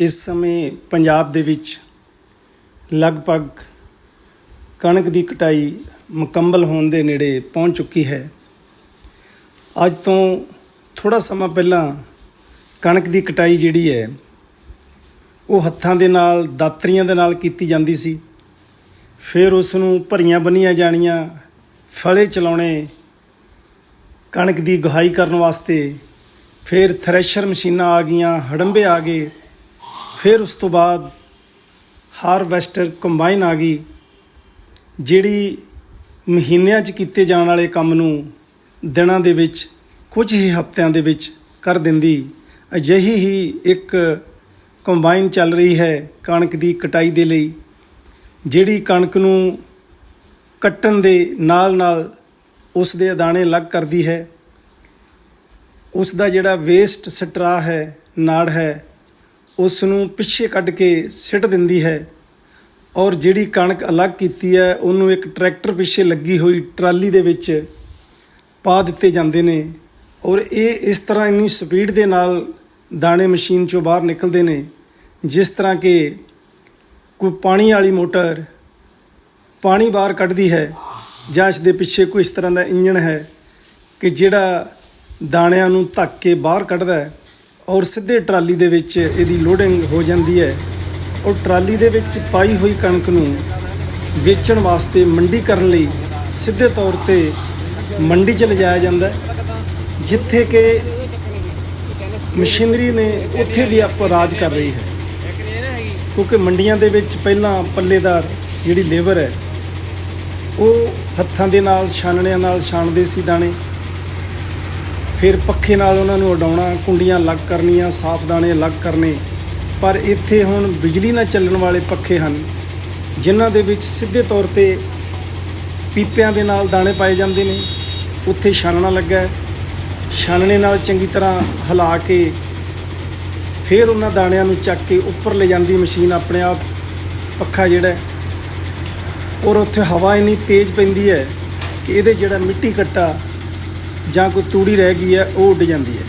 ਇਸ ਸਮੇਂ ਪੰਜਾਬ ਦੇ ਵਿੱਚ ਲਗਭਗ ਕਣਕ ਦੀ ਕਟਾਈ ਮੁਕੰਮਲ ਹੋਣ ਦੇ ਨੇੜੇ ਪਹੁੰਚ ਚੁੱਕੀ ਹੈ। ਅੱਜ ਤੋਂ ਥੋੜਾ ਸਮਾਂ ਪਹਿਲਾਂ ਕਣਕ ਦੀ ਕਟਾਈ ਜਿਹੜੀ ਹੈ, ਉਹ ਹੱਥਾਂ ਦੇ ਨਾਲ, ਦਾਤਰੀਆਂ ਦੇ ਨਾਲ ਕੀਤੀ ਜਾਂਦੀ ਸੀ। ਫਿਰ ਉਸ ਨੂੰ ਭਰੀਆਂ ਬੰਨੀਆਂ ਜਾਣੀਆਂ, ਫਲੇ ਚਲਾਉਣੇ, ਕਣਕ ਦੀ ਗੁਹਾਈ ਕਰਨ ਵਾਸਤੇ ਫਿਰ ਥ੍ਰੈਸ਼ਰ ਮਸ਼ੀਨਾਂ ਆ ਗਈਆਂ, ਹੜੰਬੇ ਆ ਗਏ। ਫਿਰ ਉਸ ਤੋਂ ਬਾਅਦ ਹਾਰਵੈਸਟਰ ਕੰਬਾਈਨ ਆ ਗਈ, ਜਿਹੜੀ ਮਹੀਨਿਆਂ 'ਚ ਕੀਤੇ ਜਾਣ ਵਾਲੇ ਕੰਮ ਨੂੰ ਦਿਨਾਂ ਦੇ ਵਿੱਚ, ਕੁਝ ਹੀ ਹਫ਼ਤਿਆਂ ਦੇ ਵਿੱਚ ਕਰ ਦਿੰਦੀ। ਅਜਿਹੀ ਹੀ ਇੱਕ ਕੰਬਾਈਨ ਚੱਲ ਰਹੀ ਹੈ ਕਣਕ ਦੀ ਕਟਾਈ ਦੇ ਲਈ, ਜਿਹੜੀ ਕਣਕ ਨੂੰ ਕੱਟਣ ਦੇ ਨਾਲ ਨਾਲ ਉਸ ਦੇ ਦਾਣੇ ਅਲੱਗ ਕਰਦੀ ਹੈ। ਉਸ ਦਾ ਜਿਹੜਾ ਵੇਸਟ ਸਟਰਾ ਹੈ, ਨਾੜ ਹੈ ਉਸ ਨੂੰ ਪਿੱਛੇ ਕੱਢ ਕੇ ਸਿੱਟ ਦਿੰਦੀ ਹੈ ਔਰ ਜਿਹੜੀ ਕਣਕ ਅਲੱਗ ਕੀਤੀ ਹੈ, ਉਹਨੂੰ ਇੱਕ ਟਰੈਕਟਰ ਪਿੱਛੇ ਲੱਗੀ ਹੋਈ ਟਰਾਲੀ ਦੇ ਵਿੱਚ ਪਾ ਦਿੱਤੇ ਜਾਂਦੇ ਨੇ ਔਰ ਇਹ ਇਸ ਤਰ੍ਹਾਂ ਇੰਨੀ ਸਪੀਡ ਦੇ ਨਾਲ ਦਾਣੇ ਮਸ਼ੀਨ ਚੋਂ ਬਾਹਰ ਨਿਕਲਦੇ ਨੇ, ਜਿਸ ਤਰ੍ਹਾਂ ਕਿ ਕੋਈ ਪਾਣੀ ਵਾਲੀ ਮੋਟਰ ਪਾਣੀ ਬਾਹਰ ਕੱਢਦੀ ਹੈ ਜਾਂ ਇਸ ਦੇ ਪਿੱਛੇ ਕੋਈ ਇਸ ਤਰ੍ਹਾਂ ਦਾ ਇੰਜਣ ਹੈ ਕਿ ਜਿਹੜਾ ਦਾਣਿਆਂ ਨੂੰ ਧੱਕ ਕੇ ਬਾਹਰ ਕੱਢਦਾ ਹੈ। ਔਰ ਸਿੱਧੇ ਟਰਾਲੀ ਦੇ ਵਿੱਚ ਇਹਦੀ ਲੋਡਿੰਗ ਹੋ ਜਾਂਦੀ ਹੈ। ਔਰ ਟਰਾਲੀ ਦੇ ਵਿੱਚ ਪਾਈ ਹੋਈ ਕਣਕ ਨੂੰ ਵੇਚਣ ਵਾਸਤੇ ਮੰਡੀ ਕਰਨ ਲਈ ਸਿੱਧੇ ਤੌਰ ਤੇ ਮੰਡੀ 'ਚ ਲਿਜਾਇਆ ਜਾਂਦਾ ਜਿੱਥੇ ਕਿ ਮਸ਼ੀਨਰੀ ਨੇ ਉੱਥੇ ਵੀ ਆਪਾਂ ਰਾਜ ਕਰ ਰਹੀ ਹੈ। ਕਿਉਂਕਿ ਮੰਡੀਆਂ ਦੇ ਵਿੱਚ ਪਹਿਲਾਂ ਪੱਲੇਦਾਰ ਜਿਹੜੀ ਲੇਬਰ ਹੈ, ਉਹ ਹੱਥਾਂ ਦੇ ਨਾਲ, ਛਾਨਣਿਆਂ ਨਾਲ ਛਾਣਦੇ ਸੀ ਦਾਣੇ। ਫਿਰ ਪੱਖੇ ਨਾਲ ਉਹਨਾਂ ਨੂੰ ਉਡਾਉਣਾ, ਕੁੰਡੀਆਂ ਅਲੱਗ ਕਰਨੀਆਂ, ਸਾਫ਼ ਦਾਣੇ ਅਲੱਗ ਕਰਨੇ। ਪਰ ਇੱਥੇ ਹੁਣ ਬਿਜਲੀ ਨਾਲ ਚੱਲਣ ਵਾਲੇ ਪੱਖੇ ਹਨ, ਜਿਨ੍ਹਾਂ ਦੇ ਵਿੱਚ ਸਿੱਧੇ ਤੌਰ ਤੇ ਪੀਪਿਆਂ ਦੇ ਨਾਲ ਦਾਣੇ ਪਾਏ ਜਾਂਦੇ ਨੇ। ਉੱਥੇ ਛਾਨਣਾ ਲੱਗਾ ਹੈ। ਛਾਨਣੇ ਨਾਲ ਚੰਗੀ ਤਰ੍ਹਾਂ ਹਿਲਾ ਕੇ ਫਿਰ ਉਹਨਾਂ ਦਾਣਿਆਂ ਨੂੰ ਚੱਕ ਕੇ ਉੱਪਰ ਲੈ ਜਾਂਦੀ ਮਸ਼ੀਨ ਆਪਣੇ ਆਪ ਪੱਖਾ ਜਿਹੜਾ ਔਰ ਉੱਥੇ ਹਵਾ ਇੰਨੀ ਤੇਜ਼ ਪੈਂਦੀ ਹੈ ਕਿ ਇਹਦੇ ਜਿਹੜਾ ਮਿੱਟੀ ਕੱਟਾ ਜਾਂ ਕੋਈ ਤੂੜੀ ਰਹਿ ਗਈ ਹੈ, ਉਹ ਉੱਡ ਜਾਂਦੀ ਹੈ।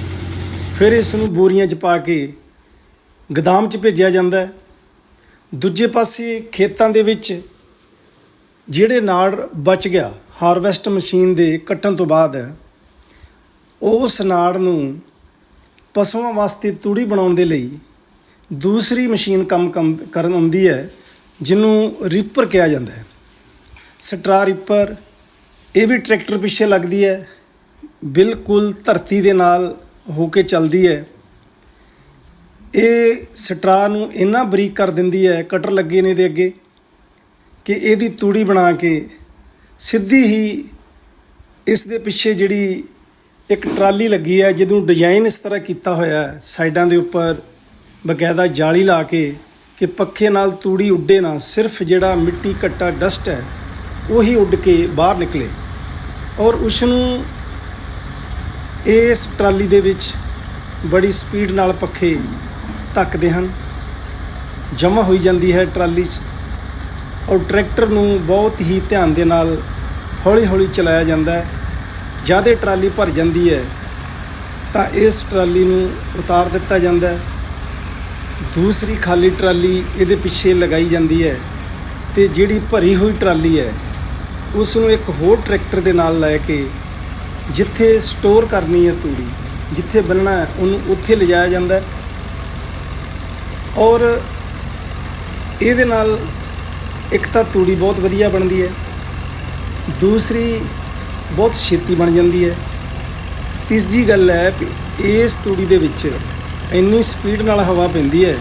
ਫਿਰ ਇਸ ਨੂੰ ਬੋਰੀਆਂ 'ਚ ਪਾ ਕੇ ਗਦਾਮ 'ਚ ਭੇਜਿਆ ਜਾਂਦਾ ਹੈ। ਦੂਜੇ ਪਾਸੇ ਖੇਤਾਂ ਦੇ ਵਿੱਚ ਜਿਹੜੇ ਨਾੜ ਬਚ ਗਿਆ, ਹਾਰਵੈਸਟ ਮਸ਼ੀਨ ਦੇ ਕੱਟਣ ਤੋਂ ਬਾਅਦ, ਉਸ ਨਾੜ ਨੂੰ ਪਸ਼ੂਆਂ ਵਾਸਤੇ ਤੂੜੀ ਬਣਾਉਣ ਦੇ ਲਈ ਦੂਸਰੀ ਮਸ਼ੀਨ ਕੰਮ ਕੰਮ ਕਰਨ ਆਉਂਦੀ ਹੈ, ਜਿਹਨੂੰ ਰੀਪਰ ਕਿਹਾ ਜਾਂਦਾ ਹੈ। ਸਟਰਾ ਰੀਪਰ, ਇਹ ਵੀ ਟਰੈਕਟਰ ਪਿੱਛੇ ਲੱਗਦੀ ਹੈ। ਬਿਲਕੁਲ ਧਰਤੀ ਦੇ ਨਾਲ ਹੋ ਕੇ ਚੱਲਦੀ ਹੈ। ਇਹ ਸਟਰਾ ਨੂੰ ਇੰਨਾ ਬਰੀਕ ਕਰ ਦਿੰਦੀ ਹੈ, ਕਟਰ ਲੱਗੇ ਨੇ ਦੇ ਅੱਗੇ, ਕਿ ਇਹਦੀ ਤੂੜੀ ਬਣਾ ਕੇ ਸਿੱਧੀ ਹੀ ਇਸ ਦੇ ਪਿੱਛੇ ਜਿਹੜੀ ਇੱਕ ਟਰਾਲੀ ਲੱਗੀ ਹੈ, ਜਿਹਨੂੰ ਡਿਜ਼ਾਈਨ ਇਸ ਤਰ੍ਹਾਂ ਕੀਤਾ ਹੋਇਆ ਹੈ, ਸਾਈਡਾਂ ਦੇ ਉੱਪਰ ਬਕਾਇਦਾ ਜਾਲੀ ਲਾ ਕੇ ਕਿ ਪੱਖੇ ਨਾਲ ਤੂੜੀ ਉੱਡੇ ਨਾ, ਸਿਰਫ ਜਿਹੜਾ ਮਿੱਟੀ ਘੱਟਾ ਡਸਟ ਹੈ, ਉਹੀ ਉੱਡ ਕੇ ਬਾਹਰ ਨਿਕਲੇ। ਔਰ ਉਸ ਨੂੰ ਇਸ ਟਰਾਲੀ ਦੇ ਵਿੱਚ ਬੜੀ ਸਪੀਡ ਨਾਲ ਪੱਖੇ ਧੱਕਦੇ ਹਨ। ਜਮ੍ਹਾਂ ਹੋਈ ਜਾਂਦੀ ਹੈ ਟਰਾਲੀ 'ਚ ਔਰ ਟਰੈਕਟਰ ਨੂੰ ਬਹੁਤ ਹੀ ਧਿਆਨ ਦੇ ਨਾਲ ਹੌਲੀ ਹੌਲੀ ਚਲਾਇਆ ਜਾਂਦਾ ਹੈ। ਇਹ ਟਰਾਲੀ ਭਰ ਜਾਂਦੀ ਹੈ, ਤਾਂ ਇਸ ਟਰਾਲੀ ਨੂੰ ਉਤਾਰ ਦਿੱਤਾ ਜਾਂਦਾ ਹੈ। ਦੂਸਰੀ ਖਾਲੀ ਟਰਾਲੀ ਇਹਦੇ ਪਿੱਛੇ ਲਗਾਈ ਜਾਂਦੀ ਹੈ ਤੇ ਜਿਹੜੀ ਭਰੀ ਹੋਈ ਟਰਾਲੀ ਹੈ ਉਸ ਨੂੰ ਇੱਕ ਹੋਰ ਟਰੈਕਟਰ ਦੇ ਨਾਲ ਲੈ ਕੇ ਜਿੱਥੇ ਸਟੋਰ ਕਰਨੀ ਹੈ ਤੂੜੀ, ਜਿੱਥੇ ਬੰਨਣਾ ਹੈ, ਉਹਨੂੰ ਉੱਥੇ ਲਿਜਾਇਆ ਜਾਂਦਾ ਔਰ ਇਹਦੇ ਨਾਲ ਇੱਕ ਤਾਂ ਤੂੜੀ ਬਹੁਤ ਵਧੀਆ ਬਣਦੀ ਹੈ, ਦੂਸਰੀ ਬਹੁਤ ਛੇਤੀ ਬਣ ਜਾਂਦੀ ਹੈ। ਤੀਜੀ ਗੱਲ ਹੈ ਵੀ ਇਸ ਤੂੜੀ ਦੇ ਵਿੱਚ ਇੰਨੀ ਸਪੀਡ ਨਾਲ ਹਵਾ ਪੈਂਦੀ ਹੈ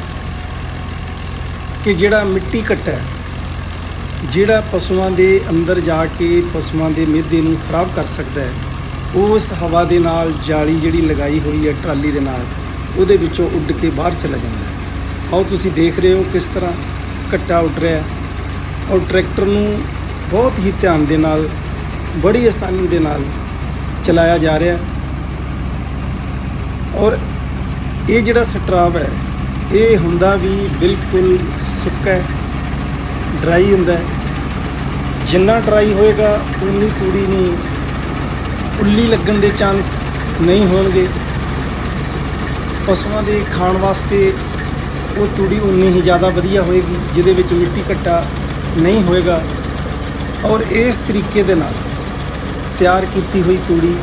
ਕਿ ਜਿਹੜਾ ਮਿੱਟੀ ਘੱਟਾ ਹੈ, ਜਿਹੜਾ ਪਸ਼ੂਆਂ ਦੇ ਅੰਦਰ ਜਾ ਕੇ ਪਸ਼ੂਆਂ ਦੇ ਮਿੱਦੇ ਨੂੰ ਖਰਾਬ ਕਰ ਸਕਦਾ ਹੈ ਉਸ ਹਵਾ ਦੇ ਨਾਲ ਜਾਲੀ ਜਿਹੜੀ ਲਗਾਈ ਹੋਈ ਹੈ ਟਰਾਲੀ ਦੇ ਨਾਲ, ਉਹਦੇ ਵਿੱਚੋਂ ਉੱਡ ਕੇ ਬਾਹਰ ਚਲਾ ਜਾਂਦਾ ਹੈ। ਆਓ ਤੁਸੀਂ ਦੇਖ ਰਹੇ ਹੋ ਕਿਸ ਤਰ੍ਹਾਂ ਘੱਟਾ ਉੱਡ ਰਿਹਾ ਔਰ ਟਰੈਕਟਰ ਨੂੰ ਬਹੁਤ ਹੀ ਧਿਆਨ ਦੇ ਨਾਲ, ਬੜੀ ਆਸਾਨੀ ਦੇ ਨਾਲ ਚਲਾਇਆ ਜਾ ਰਿਹਾ ਔਰ ਇਹ ਜਿਹੜਾ ਸਟਰਾਵ ਹੈ, ਇਹ ਹੁੰਦਾ ਵੀ ਬਿਲਕੁਲ ਸੁੱਕਾ ਡਰਾਈ ਹੁੰਦਾ ਜਿੰਨਾ ਡਰਾਈ ਹੋਏਗਾ, ਉਨੀ ਤੂੜੀ ਨੂੰ ਉੱਲੀ ਲੱਗਣ ਦੇ ਚਾਂਸ ਨਹੀਂ ਹੋਣਗੇ। ਪਸ਼ੂਆਂ ਦੇ ਖਾਣ ਵਾਸਤੇ ਉਹ ਤੂੜੀ ਉਨੀ ਹੀ ਜ਼ਿਆਦਾ ਵਧੀਆ ਹੋਏਗੀ, ਜਿਹਦੇ ਵਿੱਚ ਮਿੱਟੀ ਘੱਟਾ ਨਹੀਂ ਹੋਏਗਾ। ਔਰ ਇਸ ਤਰੀਕੇ ਦੇ ਨਾਲ ਤਿਆਰ ਕੀਤੀ ਹੋਈ ਤੂੜੀ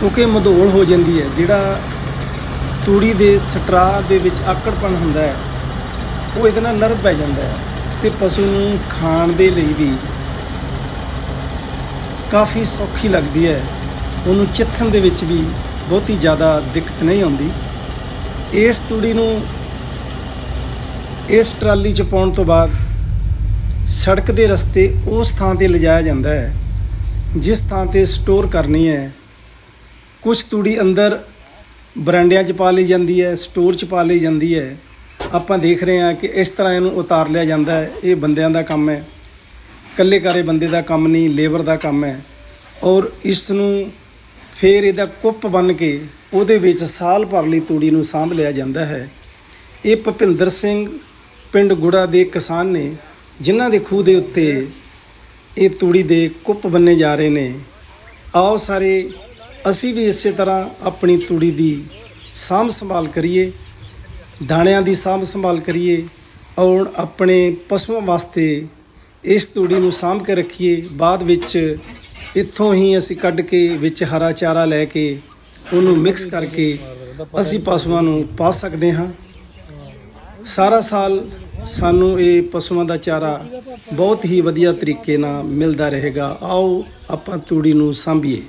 ਕਿਉਂਕਿ ਮਧੋਲ ਹੋ ਜਾਂਦੀ ਹੈ, ਜਿਹੜਾ ਤੂੜੀ ਦੇ ਸਟਰਾ ਦੇ ਵਿੱਚ ਆਕੜਪਣ ਹੁੰਦਾ ਹੈ, ਉਹ ਇਹਦੇ ਨਾਲ ਨਰਮ ਪੈ ਜਾਂਦਾ ਹੈ ਤੇ ਪਸ਼ੂ ਨੂੰ ਖਾਣ ਦੇ ਲਈ ਵੀ ਕਾਫੀ ਸੌਖੀ ਲੱਗਦੀ ਹੈ। ਉਹਨੂੰ ਚਿੱਥਣ ਦੇ ਵਿੱਚ ਵੀ ਬਹੁਤੀ ਜ਼ਿਆਦਾ ਦਿੱਕਤ ਨਹੀਂ ਆਉਂਦੀ। ਇਸ ਤੂੜੀ ਨੂੰ ਇਸ ਟਰਾਲੀ 'ਚ ਪਾਉਣ ਤੋਂ ਬਾਅਦ ਸੜਕ ਦੇ ਰਸਤੇ ਉਸ ਥਾਂ ਤੇ ਲਿਜਾਇਆ ਜਾਂਦਾ ਹੈ, ਜਿਸ ਥਾਂ ਤੇ ਸਟੋਰ ਕਰਨੀ ਹੈ। ਕੁਝ ਤੂੜੀ ਅੰਦਰ ਬਰਾਂਡਿਆਂ 'ਚ ਪਾ ਲਈ ਜਾਂਦੀ ਹੈ, ਸਟੋਰ 'ਚ ਪਾ ਲਈ ਜਾਂਦੀ ਹੈ। ਆਪਾਂ ਦੇਖ ਰਹੇ ਹਾਂ ਕਿ ਇਸ ਤਰ੍ਹਾਂ ਇਹਨੂੰ ਉਤਾਰ ਲਿਆ ਜਾਂਦਾ ਹੈ। ਇਹ ਬੰਦਿਆਂ ਦਾ ਕੰਮ ਹੈ। ਇਕੱਲੇ ਕਾਰੇ ਬੰਦੇ ਦਾ ਕੰਮ ਨਹੀਂ, ਲੇਬਰ ਦਾ ਕੰਮ ਹੈ। ਔਰ ਇਸ ਨੂੰ ਫਿਰ ਇਹਦਾ ਕੁੱਪ ਬਣ ਕੇ ਉਹਦੇ ਵਿੱਚ ਸਾਲ ਭਰ ਲਈ ਤੂੜੀ ਨੂੰ ਸਾਂਭ ਲਿਆ ਜਾਂਦਾ ਹੈ। ਇਹ ਭੁਪਿੰਦਰ ਸਿੰਘ ਪਿੰਡ ਗੁੜਾ ਦੇ ਕਿਸਾਨ ਨੇ, ਜਿਨ੍ਹਾਂ ਦੇ ਖੂਹ ਦੇ ਉੱਤੇ ਇਹ ਤੂੜੀ ਦੇ ਕੁੱਪ ਬੰਨੇ ਜਾ ਰਹੇ ਨੇ। ਆਓ ਸਾਰੇ, ਅਸੀਂ ਵੀ ਇਸੇ ਤਰ੍ਹਾਂ ਆਪਣੀ ਤੂੜੀ ਦੀ ਸਾਂਭ ਸੰਭਾਲ ਕਰੀਏ, ਦਾਣਿਆਂ ਦੀ ਸਾਂਭ ਸੰਭਾਲ ਕਰੀਏ, ਔਰ ਆਪਣੇ ਪਸ਼ੂਆਂ ਵਾਸਤੇ ਇਸ ਤੂੜੀ ਨੂੰ ਸਾਂਭ ਕੇ ਰੱਖੀਏ। ਬਾਅਦ ਵਿੱਚ ਇੱਥੋਂ ਹੀ ਅਸੀਂ ਕੱਢ ਕੇ ਵਿੱਚ ਹਰਾ ਚਾਰਾ ਲੈ ਕੇ ਉਹਨੂੰ ਮਿਕਸ ਕਰਕੇ ਅਸੀਂ ਪਸ਼ੂਆਂ ਨੂੰ ਪਾ ਸਕਦੇ ਹਾਂ। ਸਾਰਾ ਸਾਲ ਸਾਨੂੰ ਇਹ ਪਸ਼ੂਆਂ ਦਾ ਚਾਰਾ ਬਹੁਤ ਹੀ ਵਧੀਆ ਤਰੀਕੇ ਨਾਲ ਮਿਲਦਾ ਰਹੇਗਾ। ਆਓ ਆਪਾਂ ਤੂੜੀ ਨੂੰ ਸਾਂਭੀਏ।